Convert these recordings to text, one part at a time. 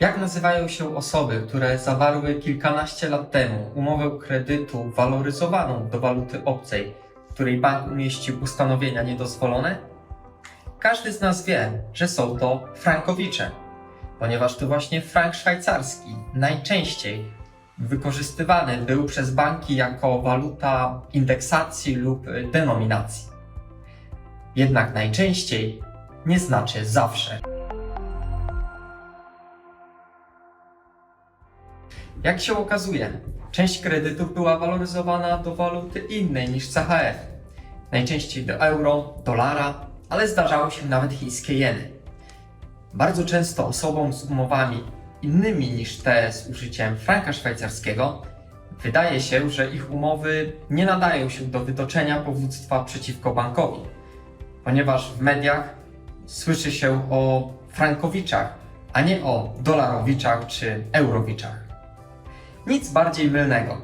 Jak nazywają się osoby, które zawarły kilkanaście lat temu umowę kredytu waloryzowaną do waluty obcej, w której bank umieścił ustanowienia niedozwolone? Każdy z nas wie, że są to frankowicze, ponieważ to właśnie frank szwajcarski najczęściej wykorzystywany był przez banki jako waluta indeksacji lub denominacji. Jednak najczęściej nie znaczy zawsze. Jak się okazuje, część kredytów była waloryzowana do waluty innej niż CHF. Najczęściej do euro, dolara, ale zdarzały się nawet chińskie jeny. Bardzo często osobom z umowami innymi niż te z użyciem franka szwajcarskiego wydaje się, że ich umowy nie nadają się do wytoczenia powództwa przeciwko bankowi, ponieważ w mediach słyszy się o frankowiczach, a nie o dolarowiczach czy eurowiczach. Nic bardziej mylnego.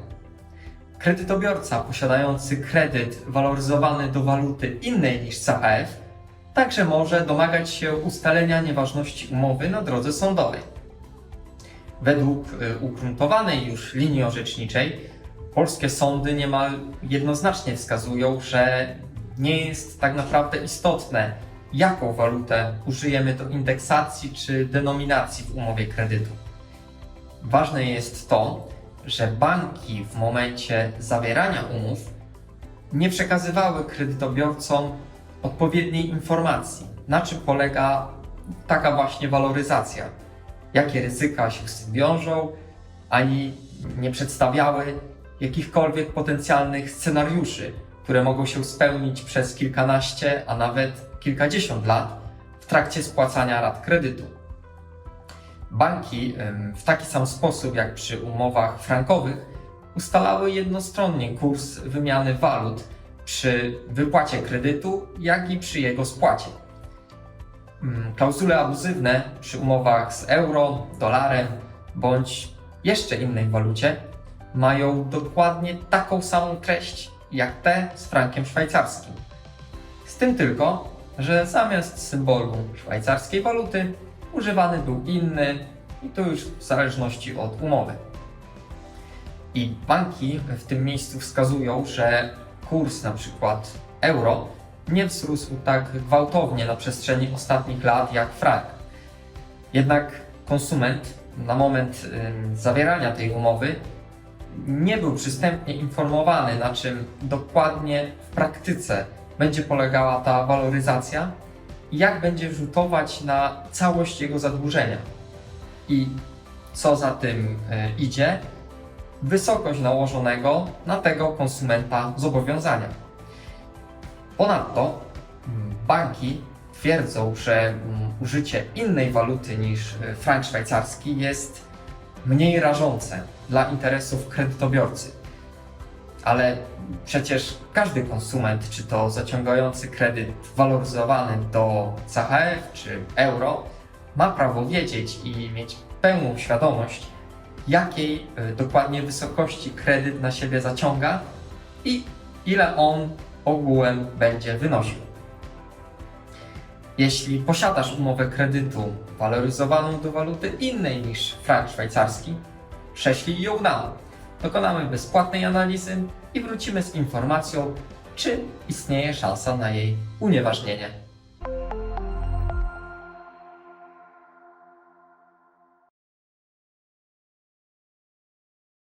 Kredytobiorca posiadający kredyt waloryzowany do waluty innej niż CHF także może domagać się ustalenia nieważności umowy na drodze sądowej. Według y, ugruntowanej już linii orzeczniczej, polskie sądy niemal jednoznacznie wskazują, że nie jest tak naprawdę istotne, jaką walutę użyjemy do indeksacji czy denominacji w umowie kredytu. Ważne jest to, że banki w momencie zawierania umów nie przekazywały kredytobiorcom odpowiedniej informacji, na czym polega taka właśnie waloryzacja, jakie ryzyka się z tym wiążą, ani nie przedstawiały jakichkolwiek potencjalnych scenariuszy, które mogą się spełnić przez kilkanaście, a nawet kilkadziesiąt lat w trakcie spłacania rat kredytu. Banki w taki sam sposób jak przy umowach frankowych ustalały jednostronnie kurs wymiany walut przy wypłacie kredytu, jak i przy jego spłacie. Mm, Klauzule abuzywne przy umowach z euro, dolarem bądź jeszcze innej walucie mają dokładnie taką samą treść jak te z frankiem szwajcarskim. Z tym tylko, że zamiast symbolu szwajcarskiej waluty używany był inny i to już w zależności od umowy. I banki w tym miejscu wskazują, że kurs na przykład euro nie wzrósł tak gwałtownie na przestrzeni ostatnich lat jak frank. Jednak konsument na moment zawierania tej umowy nie był przystępnie informowany, na czym dokładnie w praktyce będzie polegała ta waloryzacja jak będzie rzutować na całość jego zadłużenia. I co za tym e, idzie, wysokość nałożonego na tego konsumenta zobowiązania. Ponadto mm, banki twierdzą, że mm, użycie innej waluty niż e, frank szwajcarski jest mniej rażące dla interesów kredytobiorcy. Ale przecież każdy konsument, czy to zaciągający kredyt waloryzowany do CHF czy euro, ma prawo wiedzieć i mieć pełną świadomość, jakiej y, dokładnie wysokości kredyt na siebie zaciąga i ile on ogółem będzie wynosił. Jeśli posiadasz umowę kredytu waloryzowaną do waluty innej niż frank szwajcarski, prześlij ją nam. Dokonamy bezpłatnej analizy i wrócimy z informacją, czy istnieje szansa na jej unieważnienie.